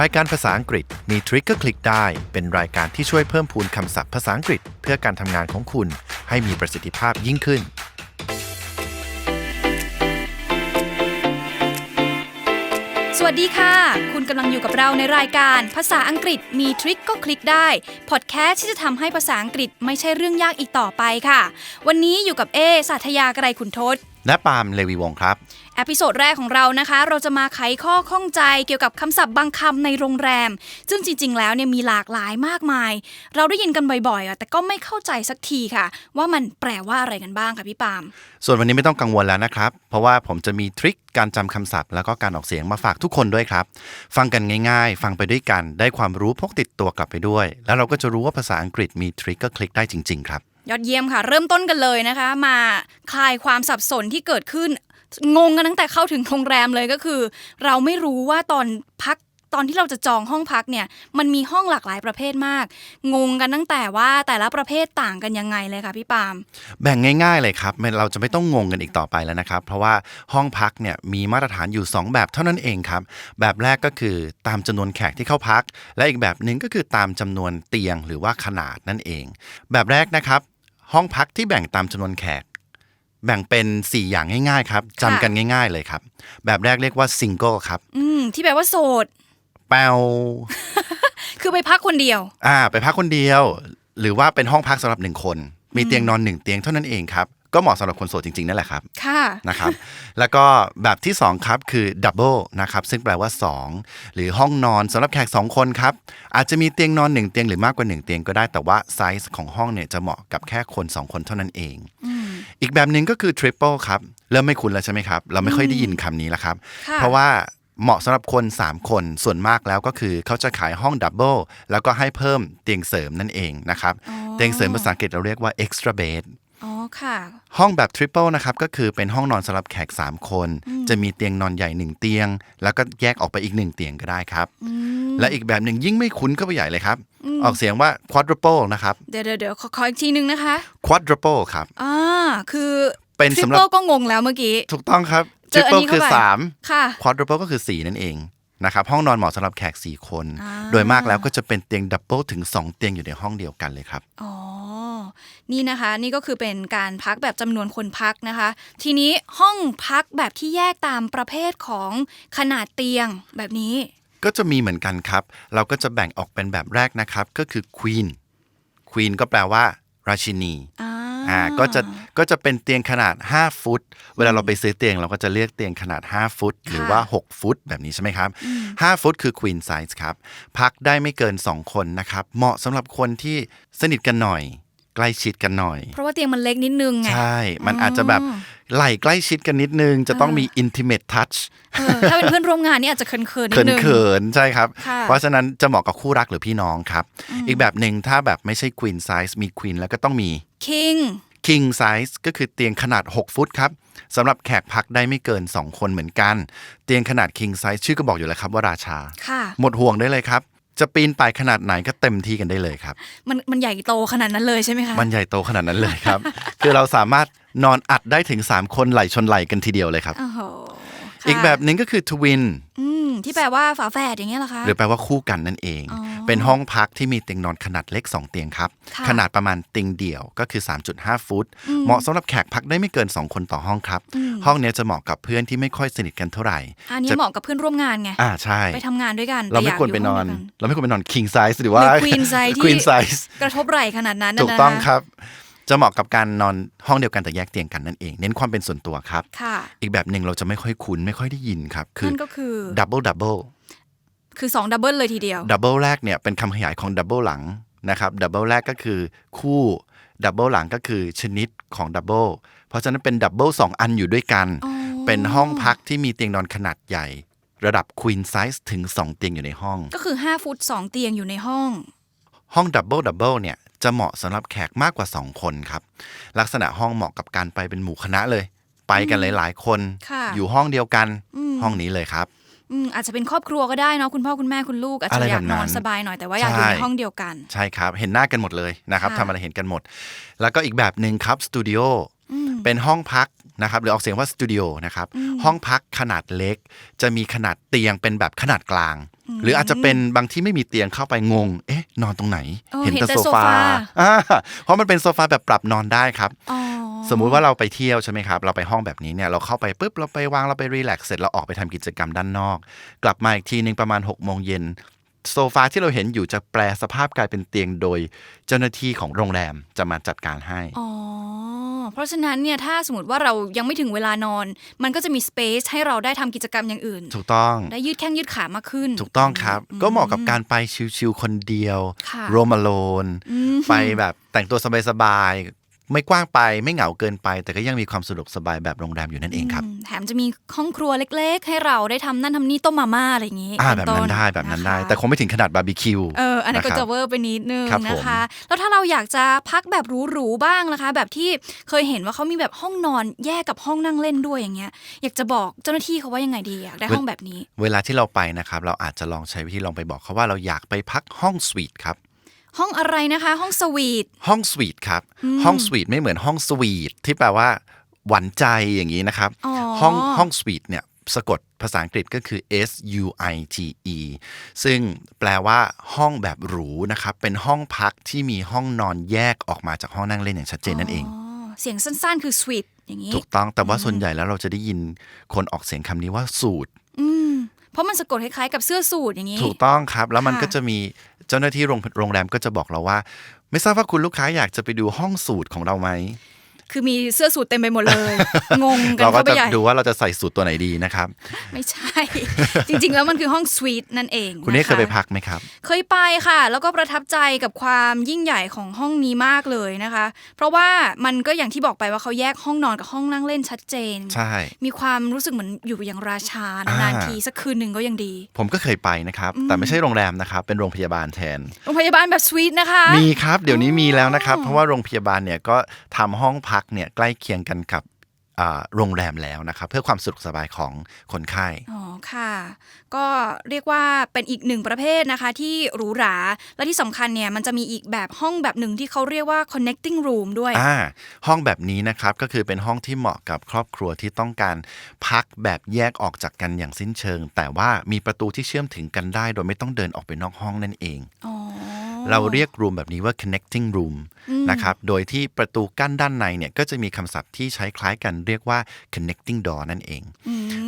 รายการภาษาอังกฤษมีทริคก็คลิกได้ เป็นรายการที่ช่วยเพิ่มพูนคำศัพท์ภาษาอังกฤษ เพื่อการทำงานของคุณ ให้มีประสิทธิภาพยิ่งขึ้น สวัสดีค่ะ คุณกำลังอยู่กับเราในรายการภาษาอังกฤษมีทริคก็คลิกได้ พอดแคสต์ที่จะทำให้ภาษาอังกฤษไม่ใช่เรื่องยากอีกต่อไปค่ะ วันนี้อยู่กับเอสัทยาไกรขุนทศและปาล์มเลวีวงศ์ครับเอพิโซดแรกของเรานะคะ เราจะมาไขข้อข้องใจเกี่ยวกับคำศัพท์บางคำในโรงแรม ซึ่งจริง ๆ แล้วเนี่ยมีหลากหลายมากมาย เราได้ยินกันบ่อยๆอะแต่ก็ไม่เข้าใจสักทีค่ะ ว่ามันแปลว่าอะไรกันบ้างค่ะพี่ปาล์มส่วนวันนี้ไม่ต้องกังวลแล้วนะครับ เพราะว่าผมจะมีทริคการจำคำศัพท์ แล้วก็การออกเสียงมาฝากทุกคนด้วยครับ ฟังกันง่าย ๆ ฟังไปด้วยกัน ได้ความรู้พกติดตัวกลับไปด้วย แล้วเราก็จะรู้ว่าภาษาอังกฤษมีทริคก็คลิกได้จริง ๆ ครับ ยอดเยี่ยมค่ะ เริ่มต้นกันเลยนะคะ มาคลายความสับสนที่เกิดขึ้น งงกันตั้งแต่เข้าถึงโรงแรมเลยก็คือ เราไม่รู้ว่าตอนพักตอนที่เราจะจองห้องพักเนี่ย มันมีห้องหลากหลายประเภทมาก งงกันตั้งแต่ว่าแต่ละประเภทต่างกันยังไงเลยค่ะพี่ปาล์มแบ่งง่าย ๆ เลยครับเราจะไม่ต้องงงกันอีกต่อไปแล้วนะครับ เพราะว่าห้องพักเนี่ยมีมาตรฐานอยู่ 2 แบบเท่านั้นเองครับ แบบแรกก็คือตามจำนวนแขกที่เข้าพัก และอีกแบบหนึ่งก็คือตามจำนวนเตียงหรือว่าขนาดนั่นเอง แบบแรกนะครับ ห้องพักที่แบ่งตามจำนวนแขก แบ่งเป็น 4 อย่างง่ายๆครับจำกันง่าย ๆ เลยครับ แบบแรกเรียกว่า single ครับ อืมที่แปลว่าโสด แปลวคือไปพักคนเดียว อ่า ไปพักคนเดียว หรือว่าเป็นห้องพักสำหรับหนึ่งคน มีเตียงนอนหนึ่งเตียงเท่านั้นเองครับ ก็เหมาะสำหรับคนโสดจริงๆนั่นแหละครับค่ะนะครับ แล้วก็แบบที่ 2 ครับคือ double นะครับซึ่งแปลว่า 2 หรือห้องนอนสำหรับแขก 2 คนครับ อาจจะมีเตียงนอน 1 เตียงหรือมากกว่า 1 เตียงก็ได้แต่ว่าไซส์ของห้องเนี่ยจะเหมาะกับแค่คน 2 คนเท่านั้นเอง อีกแบบหนึ่งก็คือ triple ครับเริ่มไม่คุ้นแล้วใช่ไหมครับ เราไม่ค่อยได้ยินคำนี้แล้วครับค่ะเพราะว่าเหมาะสำหรับคน 3 คนส่วนมากแล้วก็คือเขาจะขายห้องดับเบิลแล้วก็ให้เพิ่มเตียงเสริมนั่นเองนะครับ เตียงเสริมภาษาอังกฤษเราเรียกว่า extra bed อ๋อค่ะ ห้องแบบทริปเปิลนะครับก็คือเป็นห้องนอนสำหรับแขก 3 คน จะมีเตียงนอนใหญ่ 1 เตียง แล้วก็แยกออกไปอีก 1 เตียงก็ได้ครับ และอีกแบบหนึ่งยิ่งไม่คุ้นเข้าไปใหญ่เลยครับ ออกเสียงว่า quadruple นะครับ เดี๋ยวเดี๋ยวเดี๋ยวขอขออีกทีนึงนะคะ quadruple ครับอ่าคือเป็นทริปสำหรับเปิลก็งงแล้วเมื่อกี้ ถูกต้องครับเจออัน triple นี้คืเข้าอไป3ค่ะ quadruple ก็คือ 4 นั่นเองนะครับห้องนอนเหมาะสำหรับแขก 4 คนอ่าโดยมากแล้วก็จะเป็นเตียงดับเบิลถึง 2 เตียงอยู่ในห้องเดียวกันเลยครับ อ๋อ นี่นะคะ นี่ก็คือเป็นการพักแบบจำนวนคนพักนะคะ ทีนี้ห้องพักแบบที่แยกตามประเภทของขนาดเตียงแบบนี้ ก็จะมีเหมือนกันครับ เราก็จะแบ่งออกเป็นแบบแรกนะครับ ก็คือ queen queen ก็แปลว่า ราชินีอ่าอ่าก็จะก็จะเป็นเตียงขนาด 5 ฟุต เวลาเราไปซื้อเตียงเราก็จะเลือกเตียงขนาด 5 ฟุต หรือว่า 6 ฟุต แบบนี้ใช่ไหมครับ 5 ฟุตคือ queen size ครับ พักได้ไม่เกิน 2 คนนะครับ เหมาะสำหรับคนที่สนิทกันหน่อย ใกล้ชิดกันหน่อย เพราะว่าเตียงมันเล็กนิดนึงไง ใช่ มันอาจจะแบบไหลใกล้ชิดกันนิดนึง จะต้องมี intimate touch เออถ้าเป็นเพื่อนร่วมงานนี่อาจจะเขินๆนิเขิดนนึงเขินๆใช่ครับค่ะเพราะฉะนั้นจะเหมาะกับคู่รักหรือพี่น้องครับ อีกแบบหนึ่งถ้าแบบไม่ใช่ queen size มี queen แล้วก็ต้องมี king king size ก็คือเตียงขนาด 6 ฟุตครับสำหรับแขกพักได้ไม่เกิน 2 คนเหมือนกัน เตียงขนาด king size ชื่อก็บอกอยู่แล้วครับว่าราชาค่ะหมดห่วงได้เลยครับ จะปีนป่ายขนาดไหนก็เต็มที่กันได้เลยครับ มันมันใหญ่โตขนาดนั้นเลยใช่ไหมคะ มันใหญ่โตขนาดนั้นเลยครับ คือเราสามารถนอนอัดได้ถึง 3 คนไหลชนไหลกันทีเดียวเลยครับ โอ้โหค่ะอีกแบบหนึ่งก็คือ twin อืมที่แปลว่าฝาแฝดอย่างเงี้ยเหรอคะ หรือแปลว่าคู่กันนั่นเอง อ๋อ เป็นห้องพักที่มีเตียงนอนขนาดเล็ก 2 เตียงครับค่ะขนาดประมาณเตียงเดี่ยวก็คือ 3.5 ฟุต เหมาะสำหรับแขกพักได้ไม่เกิน 2 คนต่อห้องครับ ห้องเนี้ยจะเหมาะกับเพื่อนที่ไม่ค่อยสนิทกันเท่าไหร่ อันนี้จะเหมาะกับเพื่อนร่วมงานไง อ่าใช่ ไปทำงานด้วยกัน เราไม่แต่ยกควรไปยู่นห้องนเดียวกัเราไม่ควรไปนอน king size หรือว่าหรือ queen size ที่ queen size กระทบไหล่ขนาดนั้นน่ะถูกต้องนะะครับจะเหมาะกับการนอนห้องเดียวกันแต่แยกเตียงกันนั่นเอง เน้นความเป็นส่วนตัวครับค่ะอีกแบบหนึ่งเราจะไม่ค่อยคุ้นไม่ค่อยได้ยินครับ คือนั่นก็คือ double double คือ สองดับเบิลเลยทีเดียวดับเบิลแรกเนี่ยเป็นคำขยายของดับเบิลหลังนะครับดับเบิลแรกก็คือคู่ดับเบิลหลังก็คือชนิดของดับเบิลเพราะฉะนั้นเป็นดับเบิลสองอันอยู่ด้วยกันอ๋อเป็นห้องพักที่มีเตียงนอนขนาดใหญ่ ระดับควีนไซส์ถึง 2 เตียงอยู่ในห้อง ก็คือ 5 ฟุต 2 เตียงอยู่ในห้อง ห้องดับเบิลดับเบิลเนี่ยจะเหมาะสำหรับแขกมากกว่า 2 คนครับ ลักษณะห้องเหมาะกับการไปเป็นหมู่คณะเลย ไปกันหลาย ๆ คนค่ะอยู่ห้องเดียวกันห้องนี้เลยครับ อืมอาจจะเป็นครอบครัวก็ได้เนาะคุณพ่อคุณแม่คุณลูกอาจอะจะไรอยากแบบนั้นนอนสบายหน่อยแต่ว่าอยากอยู่ใช่ ในห้องเดียวกัน ใช่ครับ เห็นหน้ากันหมดเลยนะครับค่ะ ทำอะไรเห็นกันหมด แล้วก็อีกแบบหนึ่งครับสตูดิโอเป็นห้องพักนะครับหรือออกเสียงว่าสตูดิโอนะครับห้องพักขนาดเล็ก จะมีขนาดเตียงเป็นแบบขนาดกลาง หรืออาจจะเป็นบางที่ไม่มีเตียงเข้าไปงง เอ๊ะ นอนตรงไหนโอ้เห็นแต่โซฟาอ่าเพราะมันเป็นโซฟาแบบปรับนอนได้ครับ อ๋อ สมมุติว่าเราไปเที่ยวใช่ไหมครับ เราไปห้องแบบนี้เนี่ย เราเข้าไปปุ๊บ เราไปวางเราไปรีแลกซ์เสร็จเราออกไปทำกิจกรรมด้านนอก กลับมาอีกทีหนึ่งประมาณ6กโมงเย็นโซฟาที่เราเห็นอยู่จะแปลสภาพกลายเป็นเตียงโดย เจ้าหน้าที่ของโรงแรมจะมาจัดการให้อ๋อเพราะฉะนั้นเนี่ยถ้าสมมติว่าเรายังไม่ถึงเวลานอน มันก็จะมีสเปซให้เราได้ทำกิจกรรมอย่างอื่น ถูกต้องได้ยืดแข้งยืดขามากขึ้น ถูกต้องครับ ก็เหมาะกับการไปชิลๆคนเดียวค่ะโรม a โลนไปแบบแต่งตัวสบายๆ ไม่กว้างไปไม่เหงาเกินไป แต่ก็ยังมีความสะดวกสบายแบบโรงแรมอยู่นั่นเองครับอืมแถมจะมีห้องครัวเล็ก ๆ ให้เราได้ทำนั่นทำนี่ต้มมาม่าอะไรอย่างนี้อ่าเป็แบบต้นั้นได้แบบนั้นได้ะคะแต่คงไม่ถึงขนาดบาร์บีคิวเอออันนั้นก็นะครับจะเวอร์ไปนิดนึงครับผมนะคะ แล้วถ้าเราอยากจะพักแบบหรูๆบ้างนะคะ แบบที่เคยเห็นว่าเขามีแบบห้องนอนแยกกับห้องนั่งเล่นด้วยอย่างเงี้ย อยากจะบอกเจ้าหน้าที่เขาว่ายังไงดีอยากได้ห้องแบบนี้ เวลาที่เราไปนะครับเราอาจจะลองใช้วิธีลองไปบอกเขาว่าเราอยากไปพักห้องสวีทครับ ห้องอะไรนะคะ ห้องสวีท ห้องสวีทครับ ห้องสวีทไม่เหมือนห้องสวีทที่แปลว่า หวานใจอย่างนี้นะครับอ๋อห้องห้องสวีทเนี่ยสะกดภาษาอังกฤษก็คือ S U I T E ซึ่งแปลว่าห้องแบบหรูนะครับ เป็นห้องพักที่มีห้องนอนแยกออกมาจากห้องนั่งเล่นอย่างชัดเจนนั่นเองอ๋อเสียงสั้นๆ คือสวีทอย่างนี้ ถูกต้อง แต่ว่าส่วนใหญ่แล้วเราจะได้ยินคนออกเสียงคำนี้ว่าสูตรอืม เพราะมันสะกดคล้ายๆกับเสื้อสูทอย่างนี้ ถูกต้องครับ แล้วมันค่ะก็จะมีเจ้าหน้าที่โรงโรงแรมก็จะบอกเราว่า ไม่ทราบว่าคุณลูกค้าอยากจะไปดูห้องสูตรของเราไหม คือมีเสื้อสูทเต็มไปหมดเลย งงกันเราก็เข้าไปจะใหญ่ดูว่าเราจะใส่สูตรตัวไหนดีนะครับ ไม่ใช่ จริง ๆ แล้วมันคือห้องสวีทนั่นเอง คุณเน่ะะเคยไปพักไหมครับ เคยไปค่ะ แล้วก็ประทับใจกับความยิ่งใหญ่ของห้องนี้มากเลยนะคะ เพราะว่ามันก็อย่างที่บอกไปว่าเขาแยกห้องนอนกับห้องนั่งเล่นชัดเจน ใช่ มีความรู้สึกเหมือนอยู่อย่างราชาอ่านนานๆทีสักคืนหนึ่งก็ยังดี ผมก็เคยไปนะครับ แต่ไม่ใช่โรงแรมนะครับ เป็นโรงพยาบาลแทน โรงพยาบาลแบบสวีทนะคะ มีครับ เดี๋ยวนี้มีแล้วนะครับ เพราะว่าโรงพยาบาลเนี่ยก็ทำห้องพักเนี่ยใกล้เคียงกันกับอ่าโรงแรมแล้วนะครับเพื่อความสะดวกสบายของคนไข้ อ๋อค่ะ ก็เรียกว่าเป็นอีกหนึ่งประเภทนะคะ ที่หรูหรา และที่สำคัญเนี่ยมันจะมีอีกแบบห้องแบบหนึ่งที่เขาเรียกว่า connecting room ด้วยอ่าห้องแบบนี้นะครับก็คือเป็นห้องที่เหมาะกับครอบครัวที่ต้องการพักแบบแยกออกจากกันอย่างสิ้นเชิง แต่ว่ามีประตูที่เชื่อมถึงกันได้ โดยไม่ต้องเดินออกไปนอกห้องนั่นเอง อ๋อ เราเรียกรูมแบบนี้ว่า connecting room นะครับ โดยที่ประตูกั้นด้านในเนี่ยก็จะมีคำศัพท์ที่ใช้คล้ายกันเรียกว่า connecting door นั่นเอง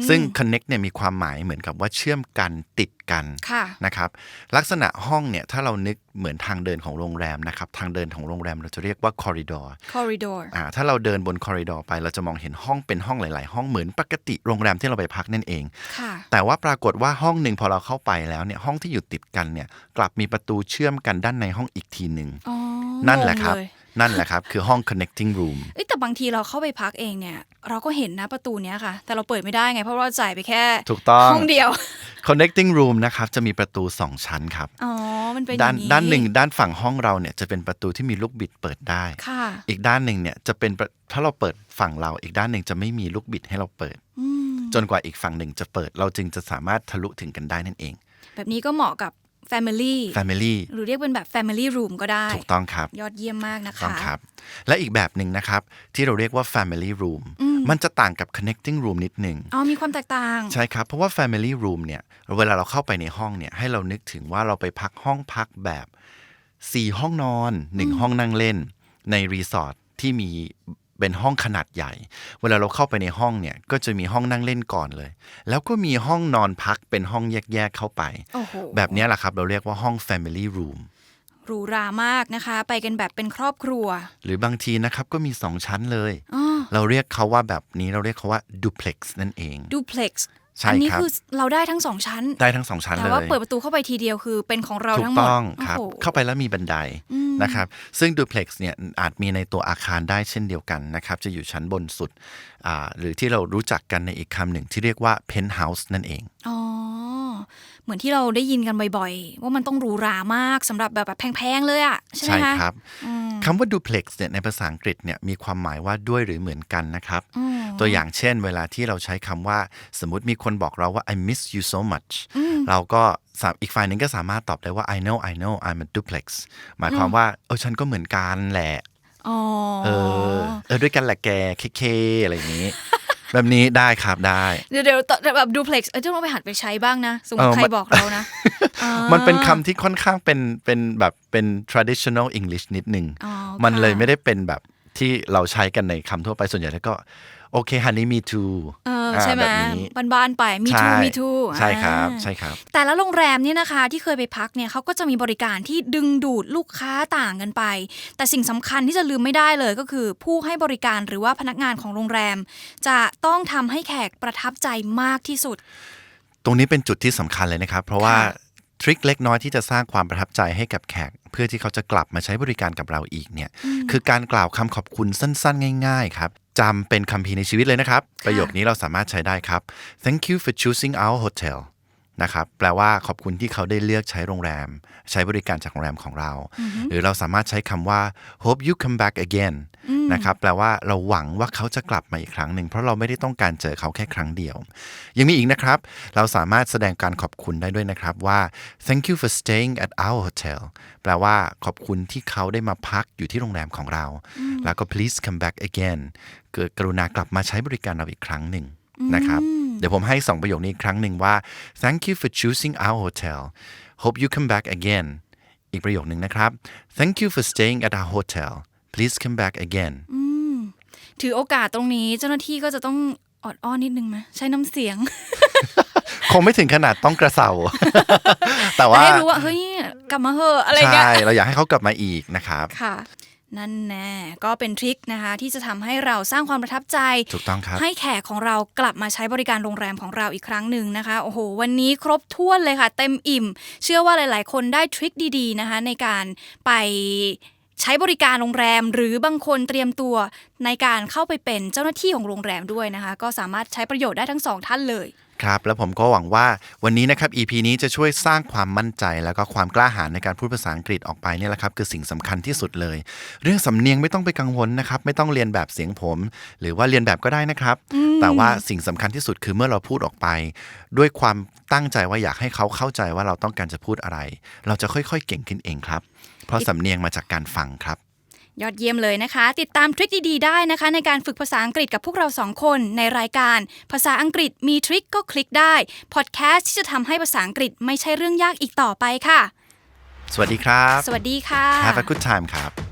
ซึ่ง connect เนี่ยมีความหมายเหมือนกับว่าเชื่อมกันติดกันค่ะนะครับลักษณะห้องเนี่ยถ้าเรานึกเหมือนทางเดินของโรงแรมนะครับทางเดินของโรงแรมเราจะเรียกว่า corridor corridor อ่าถ้าเราเดินบนคอริดอร์ไปเราจะมองเห็นห้องเป็นห้องหลาย ๆ ห้องเหมือนปกติโรงแรมที่เราไปพักนั่นเองค่ะแต่ว่าปรากฏว่าห้องหนึ่งพอเราเข้าไปแล้วเนี่ยห้องที่อยู่ติดกันเนี่ยกลับมีประตูเชื่อมกันด้านในห้องอีกทีหนึ่งอ๋อนั่นแหละครับงงเย นั่นแหละครับ คือห้อง connecting room เอ้ยแต่บางทีเราเข้าไปพักเองเนี่ย เราก็เห็นนะประตูเนี้ยค่ะ แต่เราเปิดไม่ได้ไง เพราะว่าเราจ่ายไปแค่ถูกต้องห้องเดียว connecting room นะครับ จะมีประตู 2 ชั้นครับ อ๋อ มันเป็นอด้านย่างนี้ด้านหนึ่งด้านฝั่งห้องเราเนี่ยจะเป็นประตูที่มีลูกบิดเปิดได้ ค่ะ อีกด้านหนึ่งเนี่ยจะเป็นประถ้าเราเปิดฝั่งเรา อีกด้านหนึ่งจะไม่มีลูกบิดให้เราเปิดอืมจนกว่าอีกฝั่งหนึ่งจะเปิด เราจึงจะสามารถทะลุถึงกันได้นั่นเอง แบบนี้ก็เหมาะกับ Family Family หรือเรียกเป็นแบบ Family Room ก็ได้ ถูกต้องครับ ยอดเยี่ยมมากนะต้องคะครับ และอีกแบบหนึ่งนะครับ ที่เราเรียกว่า Family Room มันจะต่างกับ Connecting Room นิดหนึ่งอ๋อ มีความแตกต่าง ใช่ครับ เพราะว่า Family Room เนี่ย เวลาเราเข้าไปในห้องเนี่ย ให้เรานึกถึงว่าเราไปพักห้องพักแบบ 4 ห้องนอน 1 ห้องนั่งเล่น ในรีสอร์ทที่มี เป็นห้องขนาดใหญ่ เวลาเราเข้าไปในห้องเนี่ย ก็จะมีห้องนั่งเล่นก่อนเลย แล้วก็มีห้องนอนพักเป็นห้องแยกๆเข้าไปโอ้โหแบบเนี้ยแหละครับ เราเรียกว่าห้อง Family Room หรูหรามากนะคะ ไปกันแบบเป็นครอบครัว หรือบางทีนะครับก็มี2ชั้นเลยอ๋อเราเรียกเขาว่าแบบนี้เราเรียกเขาว่า duplex นั่นเอง duplex ใช่อันี้ครับ คือเราได้ทั้งสองชั้น ได้ทั้งสองชั้นแต่เลยว่าเปิดประตูเข้าไปทีเดียวคือเป็นของเราถูทั้กงหมดต้องครับ โอ้โห เข้าไปแล้วมีบันไดนะครับซึ่ง duplex เนี่ยอาจมีในตัวอาคารได้เช่นเดียวกันนะครับจะอยู่ชั้นบนสุดอ่าหรือที่เรารู้จักกันในอีกคำหนึ่งที่เรียกว่า penthouse นั่นเอง อ๋อ เหมือนที่เราได้ยินกันบ่อยๆ ว่ามันต้องหรูหรามากสำหรับแบบแบบแพงๆเลยอะใช่ไหมใช่คะครับ คำว่า duplex เนี่ยในภาษาอังกฤษเนี่ยมีความหมายว่าด้วยหรือเหมือนกันนะครับ ตัวอย่างเช่น เวลาที่เราใช้คำว่าสมมติมีคนบอกเราว่า I miss you so much เราก็สามอีกฝ่ายหนึ่งก็สามารถตอบได้ว่า I know I know I'm a duplex หมายความว่าเออฉันก็เหมือนกันแหละอ๋อเออเออด้วยกันแหละแกเคเคอะไรอย่างนี้ แบบนี้ได้ครับได้ เดี๋ยวเดี๋ยวต่อแบบดูเพล็กซ์เออจะต้องไปหัดไปใช้บ้างนะสมมติเออใครมันบอกเรานะอ่ามันเป็นคำที่ค่อนข้างเป็นเป็นแบบเป็น traditional English นิดนึงอ๋อมันเลยค่ะไม่ได้เป็นแบบที่เราใช้กันในคำทั่วไปส่วนใหญ่แล้วก็ โอเคฮันนี่มีทูเออใช่ไหมแบบนี้บ้านๆไปมีทูใช่มีทูใช่ครับอ่าใช่ครับ แต่ละโรงแรมเนี่ยนะคะที่เคยไปพักเนี่ยเขาก็จะมีบริการที่ดึงดูดลูกค้าต่างกันไป แต่สิ่งสำคัญที่จะลืมไม่ได้เลยก็คือ ผู้ให้บริการหรือว่าพนักงานของโรงแรม จะต้องทำให้แขกประทับใจมากที่สุด ตรงนี้เป็นจุดที่สำคัญเลยนะครับ เพราะว่าค่ะทริคเล็กน้อยที่จะสร้างความประทับใจให้กับแขก เพื่อที่เขาจะกลับมาใช้บริการกับเราอีกเนี่ยคือการกล่าวคำขอบคุณสั้น ๆ ง่าย ๆ ครับ จำเป็นคำพีในชีวิตเลยนะครับ ประโยคนี้เราสามารถใช้ได้ครับ thank you for choosing our hotel นะครับแปลว่าขอบคุณที่เขาได้เลือกใช้โรงแรม ใช้บริการจากโรงแรมของเรา หรือเราสามารถใช้คำว่า hope you come back again นะครับแปลว่าเราหวังว่าเขาจะกลับมาอีกครั้งหนึ่งเพราะเราไม่ได้ต้องการเจอเขาแค่ครั้งเดียว ยังมีอีกนะครับ เราสามารถแสดงการขอบคุณได้ด้วยนะครับว่า thank you for staying at our hotel แปลว่าขอบคุณที่เขาได้มาพักอยู่ที่โรงแรมของเรา แล้วก็ please come back again เกิดกรุณากลับมาใช้บริการเราอีกครั้งหนึ่งนะครับเดี๋ยวผมให้สองประโยคนี้อีกครั้งหนึ่งว่า thank you for choosing our hotel hope you come back again อีกประโยคหนึ่งนะครับ thank you for staying at our hotel please come back again ถือโอกาสตรงนี้เจ้าหน้าที่ก็จะต้องออดอ้อนนิดนึงไหมใช้น้ำเสียง คงไม่ถึงขนาดต้องกระเซาแต่แต่ว่าให้รู้ว่าเฮ้ยกลับมาเหอะอะไรเงี้ยใช่ เราอยากให้เขากลับมาอีกนะครับค่ะ นั่นแน่ก็เป็นทริคนะคะ ที่จะทำให้เราสร้างความประทับใจถูกต้องครับให้แขกของเรากลับมาใช้บริการโรงแรมของเราอีกครั้งหนึ่งนะคะโอ้โหวันนี้ครบถ้วนเลยค่ะ เต็มอิ่ม เชื่อว่าหลาย ๆ คนได้ทริคดีๆนะคะ ในการไปใช้บริการโรงแรมหรือบางคนเตรียมตัวในการเข้าไปเป็นเจ้าหน้าที่ของโรงแรมด้วยนะคะ ก็สามารถใช้ประโยชน์ได้ทั้งสองท่านเลย ครับ แล้วผมก็หวังว่าวันนี้นะครับ EP นี้จะช่วยสร้างความมั่นใจ แล้วก็ความกล้าหาญในการพูดภาษาอังกฤษออกไปเนี่ยแหละครับคือสิ่งสำคัญที่สุดเลย เรื่องสำเนียงไม่ต้องไปกังวลนะครับ ไม่ต้องเรียนแบบเสียงผม หรือว่าเรียนแบบก็ได้นะครับ แต่ว่าสิ่งสำคัญที่สุดคือเมื่อเราพูดออกไป ด้วยความตั้งใจว่าอยากให้เขาเข้าใจว่าเราต้องการจะพูดอะไร เราจะค่อยๆ เก่งขึ้นเองครับ เพราะสำเนียงมาจากการฟังครับ ยอดเยี่ยมเลยนะคะ ติดตามทริคดีๆได้นะคะ ในการฝึกภาษาอังกฤษกับพวกเราสองคนในรายการ ภาษาอังกฤษมีทริคก็คลิกได้พอดแคสต์ที่จะทำให้ภาษาอังกฤษไม่ใช่เรื่องยากอีกต่อไปค่ะ สวัสดีครับ สวัสดีค่ะ Have a good time ครับ